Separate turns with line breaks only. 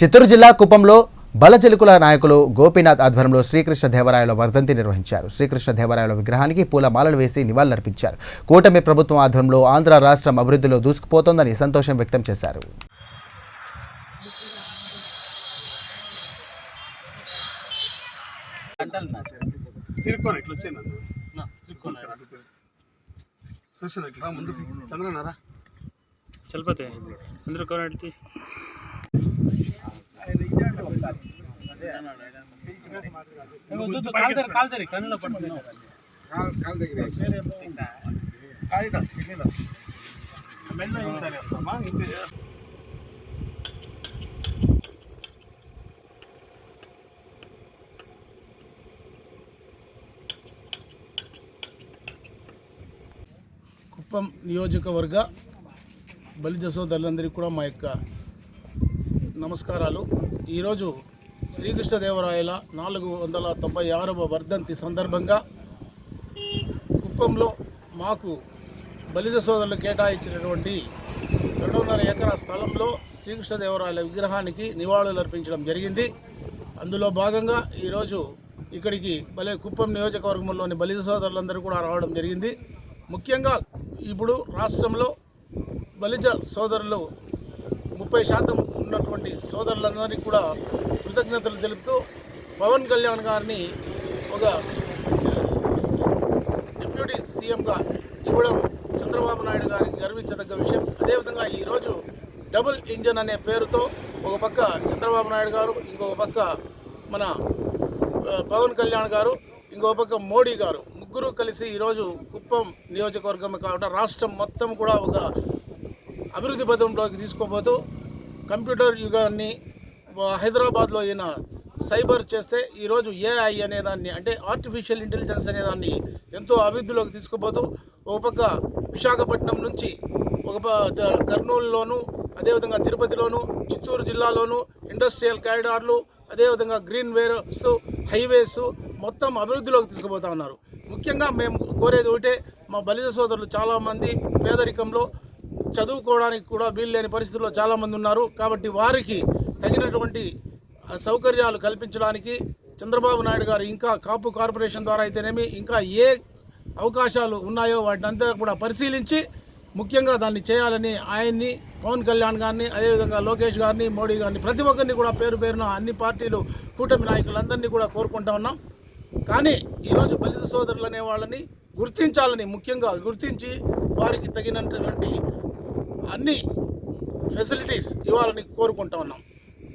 చిత్తూరు జిల్లా కుప్పంలో బలచెలుకుల నాయకులు గోపీనాథ్ ఆధ్వర్యంలో శ్రీకృష్ణ దేవరాయల వర్ధంతి నిర్వహించారు. శ్రీకృష్ణ దేవరాయల విగ్రహానికి పూల మాలలు వేసి నివాళులర్పించారు. కూటమి ప్రభుత్వం ఆధ్వర్యంలో ఆంధ్ర రాష్ట్రం అభివృద్ధిలో దూసుకుపోతోందని సంతోషం వ్యక్తం చేశారు.
వచ్చాను?
కుప్పం నియోజకవర్గ బలిజ సోదరులందరికీ కూడా మా యొక్క నమస్కారాలు. ఈరోజు శ్రీకృష్ణదేవరాయల నాలుగు వందల తొంభై ఆరవ వర్ధంతి సందర్భంగా కుప్పంలో మాకు బలిత సోదరులు కేటాయించినటువంటి రెండున్నర ఎకరా స్థలంలో శ్రీకృష్ణదేవరాయల విగ్రహానికి నివాళులు అర్పించడం జరిగింది. అందులో భాగంగా ఈరోజు ఇక్కడికి బలి కుప్పం నియోజకవర్గంలోని బలిత సోదరులందరూ కూడా రావడం జరిగింది. ముఖ్యంగా ఇప్పుడు రాష్ట్రంలో బలిజ సోదరులు ముప్పై శాతం ఉన్నటువంటి సోదరులందరికీ కూడా కృతజ్ఞతలు తెలుపుతూ పవన్ కళ్యాణ్ గారిని ఒక డిప్యూటీ సీఎంగా ఇవ్వడం చంద్రబాబు నాయుడు గారికి గర్వించదగ్గ విషయం. అదేవిధంగా ఈరోజు డబుల్ ఇంజన్ అనే పేరుతో ఒక పక్క చంద్రబాబు నాయుడు గారు ఇంకొక పక్క మన పవన్ కళ్యాణ్ గారు ఇంకొక పక్క మోడీ గారు. ముగ్గురు కలిసి ఈరోజు కుప్పం నియోజకవర్గం కాకుండా రాష్ట్రం మొత్తం కూడా ఒక అభివృద్ధి పథంలోకి తీసుకోబోతూ కంప్యూటర్ యుగాన్ని హైదరాబాద్లో ఈయన సైబర్ చేస్తే ఈరోజు ఏఐ అనేదాన్ని అంటే ఆర్టిఫిషియల్ ఇంటెలిజెన్స్ అనేదాన్ని ఎంతో అభివృద్ధిలోకి తీసుకుపోతూ ఒక పక్క విశాఖపట్నం నుంచి ఒక ప- ద- కర్నూలులోను అదేవిధంగా తిరుపతిలోను చిత్తూరు జిల్లాలోను ఇండస్ట్రియల్ కారిడార్లు అదేవిధంగా గ్రీన్ వేర్స్ హైవేస్ మొత్తం అభివృద్ధిలోకి తీసుకుపోతా ఉన్నారు. ముఖ్యంగా మేము కోరేది ఒకటే మా బలిజ సోదరులు చాలామంది పేదరికంలో చదువుకోవడానికి కూడా వీలు లేని పరిస్థితుల్లో చాలామంది ఉన్నారు. కాబట్టి వారికి తగినటువంటి సౌకర్యాలు కల్పించడానికి చంద్రబాబు నాయుడు గారు ఇంకా కాపు కార్పొరేషన్ ద్వారా అయితేనేమి ఇంకా ఏ అవకాశాలు ఉన్నాయో వాటినంతా కూడా పరిశీలించి ముఖ్యంగా దాన్ని చేయాలని ఆయన్ని పవన్ కళ్యాణ్ గారిని అదేవిధంగా లోకేష్ గారిని మోడీ గారిని ప్రతి ఒక్కరిని కూడా పేరు పేరున అన్ని పార్టీలు కూటమి నాయకులందరినీ కూడా కోరుకుంటా ఉన్నాం. కానీ ఈరోజు బలిత సోదరులు అనే వాళ్ళని గుర్తించాలని ముఖ్యంగా గుర్తించి వారికి తగినటువంటి అన్ని ఫెసిలిటీస్ ఇవ్వాలని కోరుకుంటా ఉన్నాం.